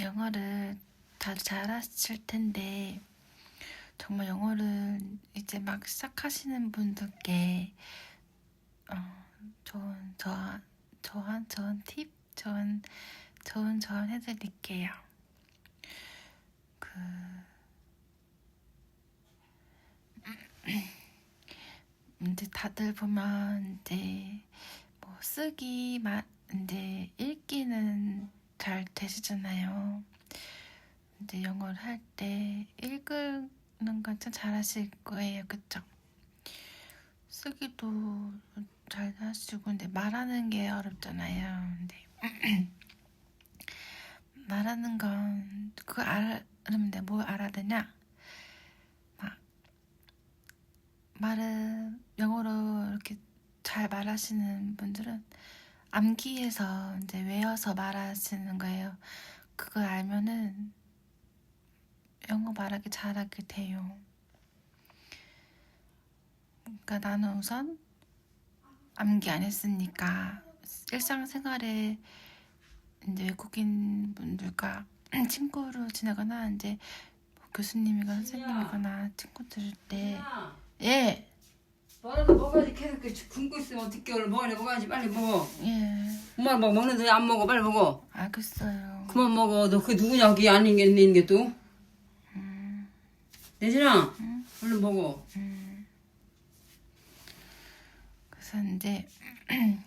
영어를 다 잘하실 텐데 정말 영어를 이제 막 시작하시는 분들께 어, 좋은 저 좋은 좋은 팁 좋은 좋은 조언 해드릴게요. 그 이제 다들 보면 이제 뭐 쓰기 마 이제 읽기는 잘 되시잖아요. 이제 영어를 할 때 읽는 건 참 잘하실 거예요, 그쵸? 쓰기도 잘 하시고 근데 말하는 게 어렵잖아요. 근데 말하는 건 그거 돼. 뭘 알아야 되냐? 막 말은 영어로 이렇게 잘 말하시는 분들은 암기해서 이제 외워서 말하시는 거예요. 그걸 알면은 영어 말하기 잘하게 돼요. 그러니까 나는 우선 암기 안 했으니까 일상생활에 이제 외국인 분들과 친구로 지내거나 이제 뭐 교수님이거나 선생님이거나 친구들 때 예, 뭐라도 먹어야지. 계속 이렇게 굶고 있으면 어떻게 오늘 먹으려 먹어야지. 빨리 먹어. 예, 엄마 막 먹는데 안 먹어. 빨리 먹어. 알겠어요. 그만 먹어. 너 그게 누구냐? 거기 안에 있는 게 또. 내진아 얼른 먹어. 그래서 이제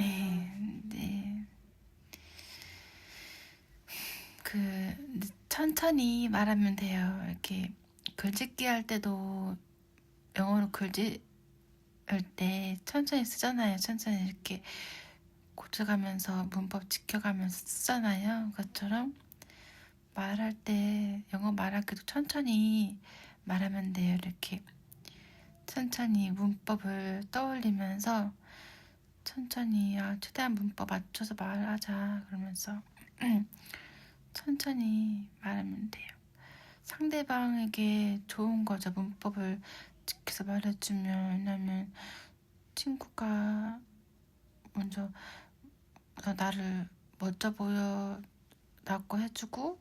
예, 네. 그 천천히 말하면 돼요. 이렇게 글짓기 할 때도 영어로 글짓 할때 천천히 쓰잖아요. 천천히 이렇게 고쳐가면서 문법 지켜가면서 쓰잖아요. 그것처럼 말할 때 영어 말하기도 천천히 말하면 돼요. 이렇게 천천히 문법을 떠올리면서 천천히 아, 최대한 문법 맞춰서 말하자 그러면서 천천히 말하면 돼요. 상대방에게 좋은 거죠. 문법을 지켜서 말해주면 왜냐면 친구가 먼저 나를 멋져 보여라고 해주고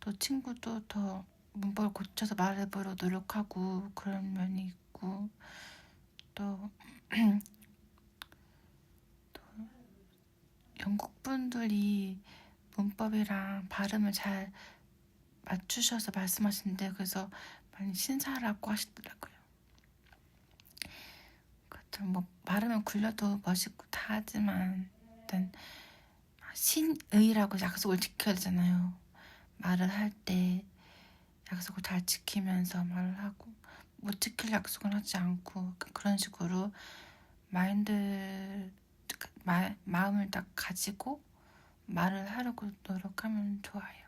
또 친구도 더 문법을 고쳐서 말해보려 노력하고 그런 면이 있고 또, 또 영국 분들이 문법이랑 발음을 잘 맞추셔서 말씀하시는데 그래서 많이 신사라고 하시더라고요. 뭐 발음은 굴려도 멋있고 다 하지만 일단 신의라고 약속을 지켜야 되잖아요. 말을 할 때 약속을 잘 지키면서 말을 하고 못 지킬 약속은 하지 않고 그런 식으로 마인드 마, 마음을 딱 가지고 말을 하려고 노력하면 좋아요.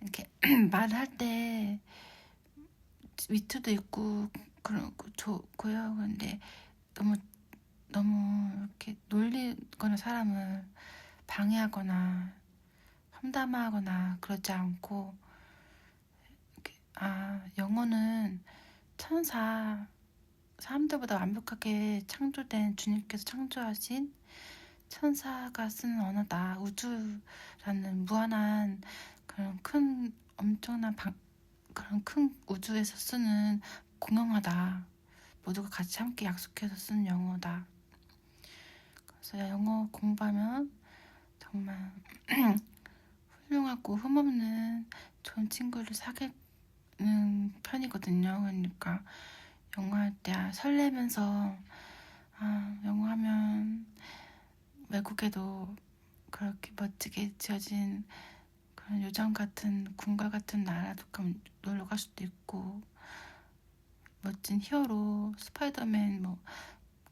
이렇게 말할 때 위트도 있고 그러고 좋고요. 근데 너무 너무 이렇게 놀리거나 사람을 방해하거나 험담하거나 그러지 않고 이렇게, 아 영어는 천사 사람들보다 완벽하게 창조된 주님께서 창조하신 천사가 쓰는 언어다 우주라는 무한한 그런 큰 엄청난 방, 그런 큰 우주에서 쓰는 공용어다 모두가 같이 함께 약속해서 쓰는 영어다 그래서 영어 공부하면 정말 훌륭하고 흠없는 좋은 친구를 사귀는 편이거든요. 그러니까 영어 할 때 설레면서 아, 영어 하면 외국에도 그렇게 멋지게 지어진 그런 요정 같은 궁궐 같은 나라도 놀러 갈 수도 있고 멋진 히어로 스파이더맨 뭐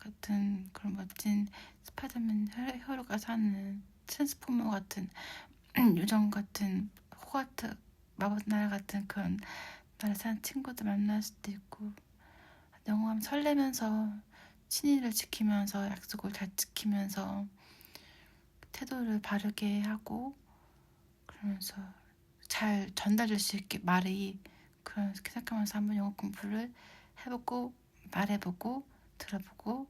같은 그런 멋진 스파이더맨 히어로가 사는 트랜스포머 같은 요정 같은 호가트 마법 나라 같은 그런 나라 사는 친구들 만날 수도 있고 영어하면 설레면서 친의를 지키면서 약속을 잘 지키면서 태도를 바르게 하고 그러면서 잘 전달될 수 있게 말이 그렇게 생각하면서 한번 영어 공부를 해보고 말해보고 들어보고